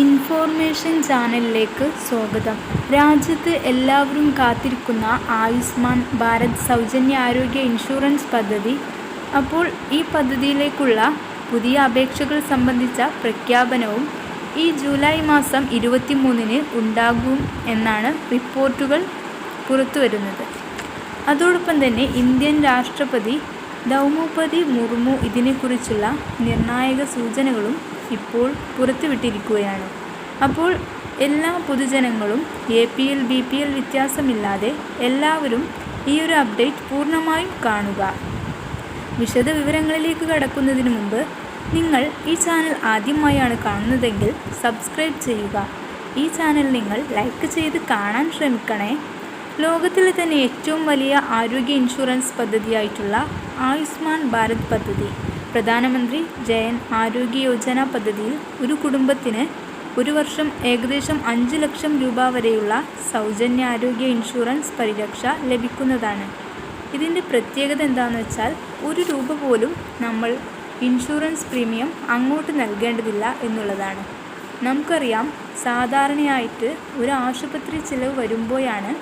Information ചാനലിലേക്ക് സ്വാഗതം. രാജ്യത്ത് എല്ലാവരും കാത്തിരിക്കുന്ന ആയുഷ്മാൻ ഭാരത് സൗജന്യ ആരോഗ്യ ഇൻഷുറൻസ് പദ്ധതി. അപ്പോൾ ഈ പദ്ധതിയിലേക്കുള്ള പുതിയ അപേക്ഷകൾ സംബന്ധിച്ച പ്രഖ്യാപനവും ഈ ജൂലൈ മാസം ഇരുപത്തി മൂന്നിന് ഉണ്ടാകും എന്നാണ് റിപ്പോർട്ടുകൾ പുറത്തുവരുന്നത്. അതോടൊപ്പം തന്നെ ഇന്ത്യൻ രാഷ്ട്രപതി ദൗമോപതി മുർമു ഇതിനെക്കുറിച്ചുള്ള നിർണായക സൂചനകളും ഇപ്പോൾ പുറത്തുവിട്ടിരിക്കുകയാണ്. അപ്പോൾ എല്ലാ പൊതുജനങ്ങളും A P L B P L വ്യത്യാസമില്ലാതെ എല്ലാവരും ഈ ഒരു അപ്ഡേറ്റ് പൂർണമായും കാണുക. വിശദ വിവരങ്ങളിലേക്ക് കടക്കുന്നതിന് മുമ്പ് നിങ്ങൾ ഈ ചാനൽ ആദ്യമായാണ് കാണുന്നതെങ്കിൽ സബ്സ്ക്രൈബ് ചെയ്യുക. ഈ ചാനൽ നിങ്ങൾ ലൈക്ക് ചെയ്ത് കാണാൻ ശ്രമിക്കണേ. ലോകത്തിലെ തന്നെ ഏറ്റവും വലിയ ആരോഗ്യ ഇൻഷുറൻസ് പദ്ധതിയായിട്ടുള്ള ആയുഷ്മാൻ ഭാരത് പദ്ധതി. പ്രധാനമന്ത്രി ജയൻ ആരോഗ്യ യോജന പദ്ധതിയിൽ ഒരു കുടുംബത്തിന് ഒരു വർഷം ഏകദേശം അഞ്ച് ലക്ഷം രൂപ വരെയുള്ള സൗജന്യ ആരോഗ്യ ഇൻഷുറൻസ് പരിരക്ഷ ലഭിക്കുന്നതാണ്. ഇതിന്റെ പ്രത്യേകത എന്താണെന്ന് വെച്ചാൽ ഒരു രൂപ പോലും നമ്മൾ ഇൻഷുറൻസ് പ്രീമിയം അങ്ങോട്ട് നൽകേണ്ടതില്ല എന്നുള്ളതാണ്. നമുക്കറിയാം സാധാരണയായിട്ട് ഒരു ആശുപത്രി ചിലവ് വരുമ്പോഴാണ്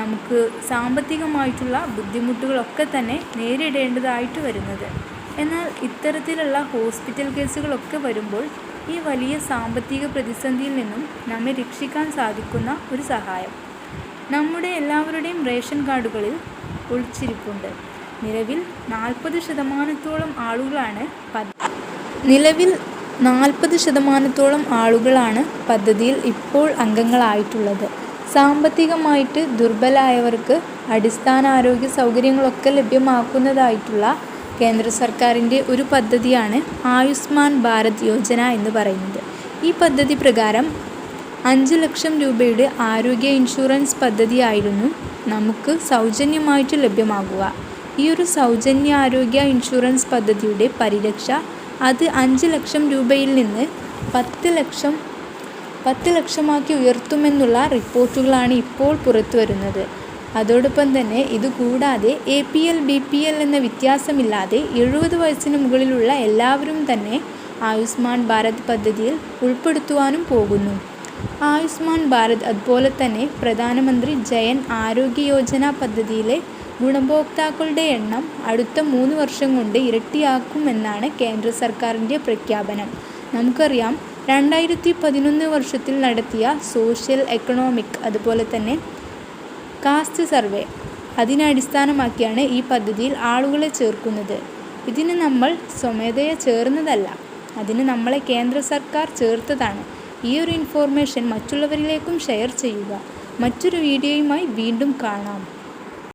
നമുക്ക് സാമ്പത്തികമായിട്ടുള്ള ബുദ്ധിമുട്ടുകളൊക്കെ തന്നെ നേരിടേണ്ടതായിട്ട് വരുന്നത്. എന്നാൽ ഇത്തരത്തിലുള്ള ഹോസ്പിറ്റൽ കേസുകളൊക്കെ വരുമ്പോൾ ഈ വലിയ സാമ്പത്തിക പ്രതിസന്ധിയിൽ നിന്നും നമ്മെ രക്ഷിക്കാൻ സാധിക്കുന്ന ഒരു സഹായം. നമ്മുടെ എല്ലാവരുടെയും റേഷൻ കാർഡുകളിൽ ഒളിച്ചിരിപ്പുണ്ട്. നിലവിൽ നാൽപ്പത് ശതമാനത്തോളം ആളുകളാണ് നിലവിൽ നാൽപ്പത് ശതമാനത്തോളം ആളുകളാണ് പദ്ധതിയിൽ ഇപ്പോൾ അംഗങ്ങളായിട്ടുള്ളത്. സാമ്പത്തികമായിട്ട് ദുർബലായവർക്ക് അടിസ്ഥാന ആരോഗ്യ സൗകര്യങ്ങളൊക്കെ ലഭ്യമാക്കുന്നതായിട്ടുള്ള കേന്ദ്ര സർക്കാരിന്റെ ഒരു പദ്ധതിയാണ് ആയുഷ്മാൻ ഭാരത് യോജന എന്ന് പറയുന്നത്. ഈ പദ്ധതി പ്രകാരം അഞ്ച് ലക്ഷം രൂപയുടെ ആരോഗ്യ ഇൻഷുറൻസ് പദ്ധതിയായിരുന്നു നമുക്ക് സൗജന്യമായിട്ട് ലഭ്യമാകുക. ഈ ഒരു സൗജന്യ ആരോഗ്യ ഇൻഷുറൻസ് പദ്ധതിയുടെ പരിരക്ഷ അത് അഞ്ച് ലക്ഷം രൂപയിൽ നിന്ന് പത്ത് ലക്ഷം പത്ത് ലക്ഷമാക്കി ഉയർത്തുമെന്നുള്ള റിപ്പോർട്ടുകളാണ് ഇപ്പോൾ പുറത്തു വരുന്നത് അതോടൊപ്പം തന്നെ ഇതുകൂടാതെ A P L B P L എന്ന വ്യത്യാസമില്ലാതെ എഴുപത് വയസ്സിന് മുകളിലുള്ള എല്ലാവരും തന്നെ ആയുഷ്മാൻ ഭാരത് പദ്ധതിയിൽ ഉൾപ്പെടുത്തുവാനും പോകുന്നു. ആയുഷ്മാൻ ഭാരത് അതുപോലെ തന്നെ പ്രധാനമന്ത്രി ജയൻ ആരോഗ്യ യോജന പദ്ധതിയിലെ ഗുണഭോക്താക്കളുടെ എണ്ണം അടുത്ത മൂന്ന് വർഷം കൊണ്ട് ഇരട്ടിയാക്കുമെന്നാണ് കേന്ദ്ര സർക്കാരിന്റെ പ്രഖ്യാപനം. നമുക്കറിയാം രണ്ടായിരത്തി പതിനൊന്ന് വർഷത്തിൽ നടത്തിയ സോഷ്യൽ എക്കണോമിക് അതുപോലെ തന്നെ കാസ്റ്റ് സർവേ. അതിനെ അടിസ്ഥാനമാക്കിയാണ് ഈ പദ്ധതിയിൽ ആളുകളെ ചേർക്കുന്നത്. ഇതിന് നമ്മൾ സ്വമേധയ ചേർന്നതല്ല. അതിന് നമ്മളെ കേന്ദ്ര സർക്കാർ ചേർത്തതാണ്. ഈ ഒരു ഇൻഫോർമേഷൻ മറ്റുള്ളവരിലേക്കും ഷെയർ ചെയ്യുക. മറ്റൊരു വീഡിയോയുമായി വീണ്ടും കാണാം.